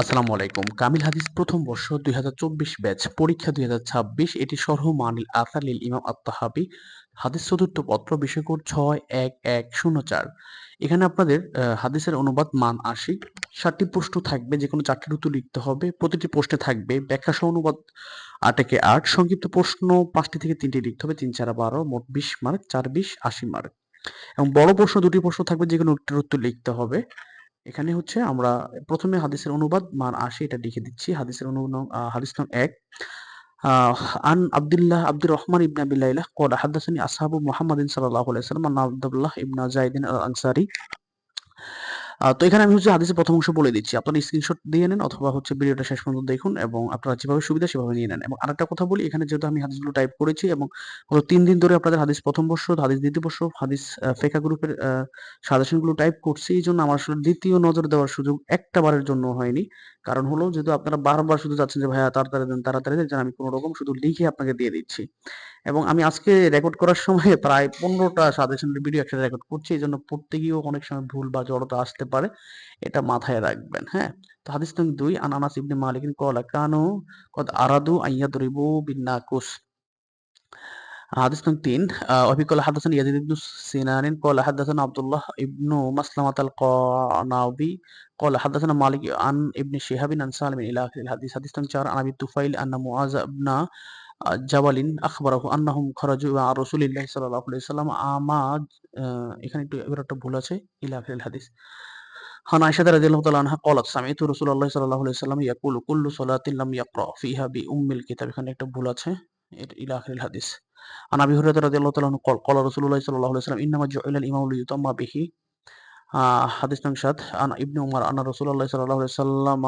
আসসালামু আলাইকুম। কামিল হাদিস প্রথম বর্ষ দুই ব্যাচ পরীক্ষা দুই এটি সরহ মানিল আসালিল ইমাম আত্মাহাবি হাদিস চতুর্থ পত্র বিষয়কোড ছয় এক এক শূন্য চার। এখানে আপনাদের হাদিসের অনুবাদ মান আশি। ষাটটি প্রশ্ন থাকবে যে কোনো চারটি ঋতু লিখতে হবে। প্রতিটি প্রশ্নে থাকবে ব্যাখ্যা সহ অনুবাদ আট থেকে আট। সংক্ষিপ্ত প্রশ্ন পাঁচটি থেকে তিনটি লিখতে হবে, তিন চার বারো, মোট বিশ মার্ক, চার বিশ, আশি মার্ক। এবং বড় প্রশ্ন, দুটি প্রশ্ন থাকবে যে কোনো উত্তর লিখতে হবে। এখানে হচ্ছে আমরা প্রথমে হাদিসের অনুবাদ, মান আসে এটা লিখে দিচ্ছি। হাদিসের অনুবাদ হাদিস নাম এক। আন আব্দুল্লাহ আব্দুর রহমান ইবন আবিল্লাহ কল হাদাসানি আসহাবু মুহাম্মাদিন সাল্লাহ আলাইসালাম আন আব্দুল্লাহ ইবনা জায়েদিন আল আনসারি তো এখানে আমি হচ্ছে হাদিসের প্রথম অংশ বলে দিচ্ছি। আপনারা স্ক্রিনশট দিয়ে নেন অথবা হচ্ছে ভিডিওটা শেষ পর্যন্ত দেখুন এবং আপনারা যেভাবে সুবিধা সেভাবে নিয়ে নেন। এবং আরেকটা কথা বলি, এখানে যেহেতু আমি হাদিসগুলো টাইপ করেছি এবং গত তিন দিন ধরে আপনাদের হাদিস প্রথম বর্ষ, হাদিস দ্বিতীয় বর্ষ, হাদিস ফেকা গ্রুপের সাজেশনগুলো টাইপ করছি, এই জন্য আমার আসলে দ্বিতীয় নজর দেওয়ার সুযোগ একটা বারের জন্য হয়নি। কারণ হলো যেহেতু আপনারা বারবার শুধু যাচ্ছেন যে, ভাইয়া, তাড়াতাড়ি দেন তাড়াতাড়ি দেন। আমি কোনো রকম শুধু লিখে আপনাকে দিয়ে দিচ্ছি। এবং আমি আজকে রেকর্ড করার সময় প্রায় পনেরোটা সাজেশনের ভিডিও একসাথে রেকর্ড করছি, এই জন্য পড়তে গিয়েও অনেক সময় ভুল বা জড়তা আসতে পারে, এটা মাথায় রাখবেন হ্যাঁ? তো হাদিস নং দুই আনানাস ইবনে মালিকিন কলা কানু কদ আরাদু আইয়াদরিবু বিন্নাকুস। হাদিস নং তিন অবি হাদাসান ইয়াজিদ ইবনু সিনানিন। কলা হাদাসান আব্দুল্লাহ ইবনু মাসলামাত আল কানাবি কলা হাদাসান মালিক আন ইবনে শিহাবিন আন সালিমিন ইলা আখিরিল হাদিস। হাদিস নং চার, আন তুফাইল আন্না মুআজ ইবনা জাবালিন আখবরাহু আন্নাহুম খরাজু আর রসুলিল্লাহ সাল্লাল্লাহু আলাইহি সাল্লাম আমা এখানে একটু একটা ভুল আছে, ইলা হাদিস। عن عائشة رضي الله تعالى عنها قالت سمعت رسول الله صلى الله عليه وسلم يقول كل صلاة لم يقرأ فيها بأم الكتاب এখানে একটা ভুল আছে ইলা আখিরিল হাদিস عن ابي هريره رضي الله تعالى عنه قال قال رسول الله صلى الله عليه وسلم انما جعل الامام ليتم به হাদিস নং সাত আন ইবনে উমার আনা রাসূলুল্লাহ সাল্লাল্লাহু আলাইহি সাল্লাম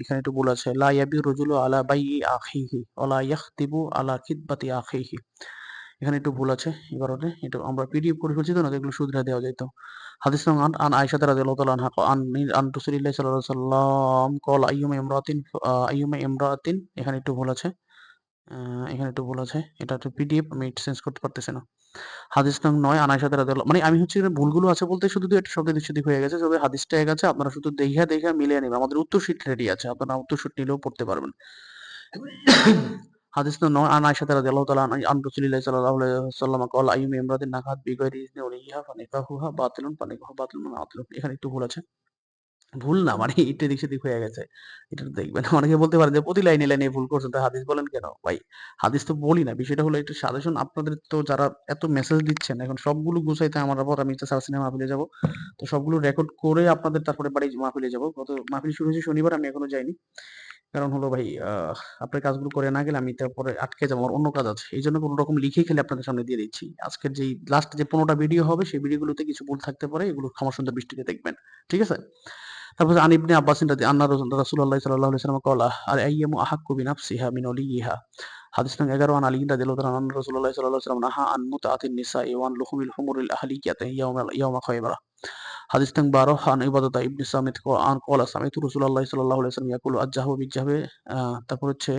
এখানে একটু ভুল আছে লা ইয়াবি রাজুলু আলা বাইই আখিহি ওয়ালা ইয়াখতিবু আলা খিতবাতি আখিহি এখানে একটু ভুল আছে, এবার এটা আমরা পিডিএফ করে ফেলছি তো, না এগুলো সুদরা দেওয়া যেত হাদিস নং আন আন আয়েশা রাদিয়াল্লাহু তাআলা আনহা আন আন রাসূলুল্লাহ সাল্লাল্লাহু আলাইহি ওয়াসাল্লাম কল, আইয়ুম ইমরাতিন আইয়ুম ইমরাতিন, এখানে একটু ভুল আছে। এখানে একটু ভুল আছে, এটা তো পিডিএফ আমি চেঞ্জ করতে পারতেছি না। হাদিস নং নয় আনার সাথে মানে আমি হচ্ছে ভুলগুলো আছে বলতে শুধু একটা শব্দ দুশ্চিত হয়ে গেছে, তবে হাদিসটা হয়ে গেছে আপনারা শুধু দেইহা দেইহা মিলিয়ে নেবেন। আমাদের উত্তর শীট রেডি আছে, আপনারা উত্তর শীট নিলেও পড়তে পারবেন। হাদিস ন আন আয়েশা রাদিয়াল্লাহু তাআলা আন রাসূলিল্লাহ সাল্লাল্লাহু আলাইহি ওয়াসাল্লাম কল আইয়ুম ইমরাতিন নাকাত বিগাইরি ইজনি উলিহা ফানিকাহুহা বাতিলুন, ফানিকাহু বাতিলুন আতলুন এখানে একটু ভুল আছে। ভুল না মানে এটা দিক সেদিক হয়ে গেছে। এটা দেখবেন। অনেকে বলতে পারে যে প্রতি লাইনে লাইনে ভুল করছেন, তা হাদিস বলেন কেন? ভাই, হাদিস তো বলি না। বিষয়টা হলো একটা সাজেশন আপনাদের তো যারা এত মেসেজ দিচ্ছেন, এখন সবগুলো গুছাইতে আমার পর আমি সারা সিনেমা মাহফিলে যাব। তো সবগুলো রেকর্ড করে আপনাদের তারপরে বাড়ি মাহফিলে যাব। গত মাহফিল শুরু হয়েছে শনিবার, আমি এখনও যাইনি। কারণ হলো ভাই আপনার কাজগুলো করে না গেলে আমি তারপরে আটকে যাব। আমার অন্য কাজ আছে। এইজন্য কোন রকম লিখেই খেলে আপনাদের সামনে দিয়ে দিচ্ছি। আজকের যেই লাস্ট যে ১৫ টা ভিডিও হবে, সেই ভিডিওগুলোতে কিছু ভুল থাকতে পারে। এগুলো ক্ষমা সুন্দর দৃষ্টিতে দেখবেন। ঠিক আছে? তারপর আন ইবনে আব্বাস রাদি আন্না রাসূলুল্লাহ সাল্লাল্লাহু আলাইহি ওয়াসাল্লাম ক্বালা আর আইয়ামু আহাক্কু বিনাফসিহা মিন ওলিয়িহা হাদিস নং 11 আন আলী রাদিয়াল্লাহু তাআলা আন রাসূলুল্লাহ সাল্লাল্লাহু আলাইহি ওয়াসাল্লাম নাহা আন মুতআতিন নিসাই ওয়ান লুহুমিল হুমুরিল আহলিকিয়াতি ইয়াউমা ইয়াউমা খায়বারা হাদিস নং 12 আন ইবাদাতা ইবনে সামিত আন ক্বালা সামিতু রাসূলুল্লাহ সাল্লাল্লাহু আলাইহি ওয়াসাল্লাম ইয়াকুলু আজ্জাহু বিজ্জাহবে তারপর হচ্ছে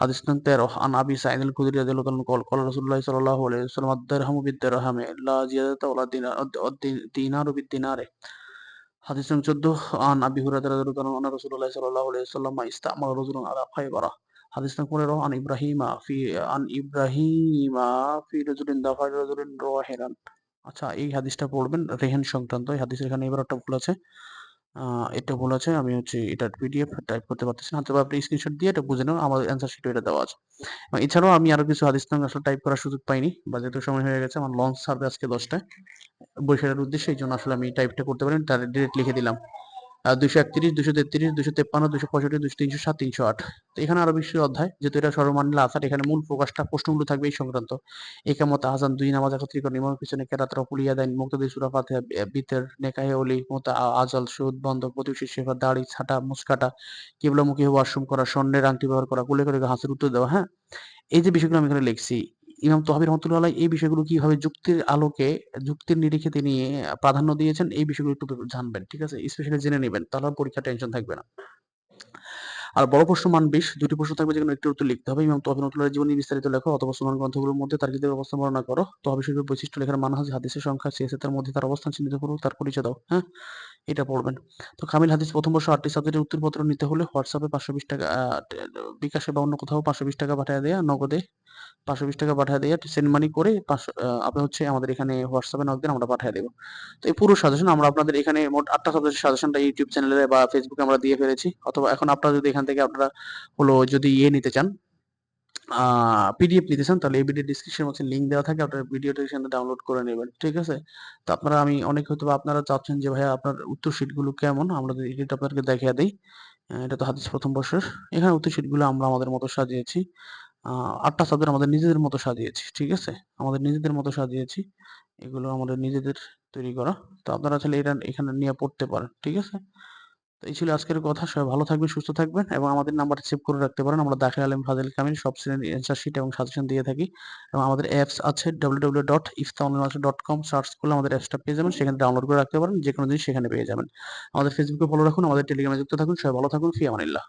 হাদিস নং 13 আন আবি সাঈদ আল খুদরি ক্বাল ক্বালা রাসূলুল্লাহ সাল্লাল্লাহু আলাইহি ওয়াসাল্লাম, আদ-দিরহামু লা জিয়াদাতা ওয়ালা দিনার দিনারু বিদ-দিনারে। হাদিস নং 14 আন আবি হুরায়রা রাদিয়াল্লাহু তাআলা আন রাসূলুল্লাহ সাল্লাল্লাহু আলাইহি ওয়াসাল্লাম ইস্তামারা রাজুলুন আলা খায়বারা হাদিস নং 15 আন ইব্রাহিমা ফি, আন ইব্রাহিমা ফি রাজুলিন দাফা রাজুলিন রাহিরান আচ্ছা এই হাদিসটা পড়বেন, রেহেন সংক্রান্ত, এই হাদিসের এখানে এবার একটা ভুল আছে। এটা ভুল আছে, আমি হচ্ছে এটা পিডিএফ টাইপ করতে পারতেছি না তবে আপনি স্ক্রিনশট দিয়ে এটা বুঝে নেন আমার অ্যান্সার শিটে এটা দেওয়া আছে। এছাড়াও আমি আরও কিছু হাদিস নাম আসলে টাইপ করার সুযোগ পাইনি, বা যেহেতু সময় হয়ে গেছে, আমার লঞ্চ সার্ভে আজকে দশটায়। বৈশাখের উদ্দেশ্যে, এই জন্য আসলে আমি টাইপটা করতে পারিনি, তার ডিরেক্ট লিখে দিলাম। দুশো একত্রিশ দুশো তেত্রিশ দুশো তেপ্পান্ন দুশো পঁয়ষট্টি দুশো তিনশো সাত, তিনশো আট। তো এখানে আরও বিশ্ব অধ্যায়, যেহেতু এটা সর্বমান্যলা আসার এখানে মূল প্রকাশটা, প্রশ্নগুলো থাকবে এই সংক্রান্ত। একামত আহসান দুই নামাজ একত্রীকরণ, ইমাম পিছনে কেরাতরা পুলিয়া দেন মুক্তদি সুরা ফাতিহা বিতের, নেকাহে অলি মত আজল, সুদ বন্ধ প্রতিবেশী, শেফা, দাড়ি, ছাটা মুসকাটা কিবলামুখী, ওয়াশরুম করা, স্বর্ণের আংটি ব্যবহার করা, কুলে করে হাসির উত্তর দেওয়া হ্যাঁ? এই যে বিষয়গুলো আমি এখানে লিখছি ইমাম তহাবির রহমতুল্লাহ এই বিষয়গুলো কীভাবে যুক্তির আলোকে, যুক্তির নিরিখে তিনি প্রাধান্য দিয়েছেন, এই বিষয়গুলো একটু জানবেন, ঠিক আছে? স্পেশালি জেনে নেবেন, তাহলে পরীক্ষা টেনশন থাকবে না। আর বড় প্রশ্ন মান বিশ দুটি প্রশ্ন থাকবে যেগুলো একটু উত্তর লিখতে হবে। ইমাম তহাবির রহমতুল্লাহ জীবনী বিস্তারিত লেখো অথবা সুনান গ্রন্থগুলোর মধ্যে তার কিতাবের অবস্থান বর্ণনা করো তহাবি বৈশিষ্ট্য লেখার মানহাজ, হাদিসের সংখ্যা সিয়াসে তার মধ্যে তার অবস্থান, চিহ্নিত করো, তার পরিচয় দাও হ্যাঁ? এটা পড়বেন। তো কামিল হাদিস প্রথম বর্ষ আটটি সাবজেক্টের উত্তরপত্র নিতে হলে হোয়াটসঅ্যাপে পাঁচশো বিশ টাকা বিকাশে বা অন্য কোথাও পাঁচশো বিশ টাকা পাঠিয়ে দেয়া, নগদে পাঁচশো বিশ টাকা পাঠিয়ে দিয়ে, সেন্ড মানি করে পাঁচশো আপনি হচ্ছে আমাদের এখানে হোয়াটসঅ্যাপে নক দিন, আমরা পাঠিয়ে দেবো। তো এই পুরো সাজেশন আমরা আপনাদের এখানে মোট আটটা সাবজেক্টের সাজেশনটা ইউটিউব চ্যানেলে বা ফেসবুকে আমরা দিয়ে ফেলেছি। অথবা এখন আপনারা যদি এখান থেকে আপনারা হলো যদি ইয়ে নিতে চান পিডিএফ নিতে চান, তাহলে এই ভিডিও ডিসক্রিপশনের মধ্যে লিঙ্ক দেওয়া থাকে, আপনার ভিডিওটা এখান ডাউনলোড করে নেবেন, ঠিক আছে? তো আপনারা আমি অনেক হয়তো আপনারা চাচ্ছেন যে, ভাইয়া, আপনার উত্তর শিটগুলো কেমন? আমরা এটা আপনাদেরকে দেখিয়ে দিই এটা তো হাদিস প্রথম বর্ষের, এখানে উত্তর শিটগুলো আমরা আমাদের মতো সাজিয়েছি আটটা সাবজেক্ট আমাদের নিজেদের মতো সাজিয়েছি, ঠিক আছে? আমাদের নিজেদের মতো সাজিয়েছি, এগুলো আমাদের নিজেদের তৈরি করা, তো আপনারা চাইলে এটা এখানে নিয়ে পড়তে পারেন, ঠিক আছে? তো এই ছিল আজকের কথা। সবাই ভালো থাকবেন, সুস্থ থাকবেন এবং আমাদের নাম্বার সেভ করে রাখতে পারেন। আমরা দাখিল আলম ফাজিল কামিল সব শ্রেণির অ্যান্সার শিট এবং সাজেশন দিয়ে থাকি এবং আমাদের অ্যাপস আছে W dot dot com search করলে আমাদের অ্যাপসটা পেয়ে যাবেন, সেখানে ডাউনলোড করে রাখতে পারেন যে কোনো জিনিস সেখানে পেয়ে যাবেন। আমাদের ফেসবুকে ফলো রাখুন, আমাদের টেলিগ্রামে যুক্ত থাকুন, সবাই ভালো থাকুন, ফি আমানিল্লাহ।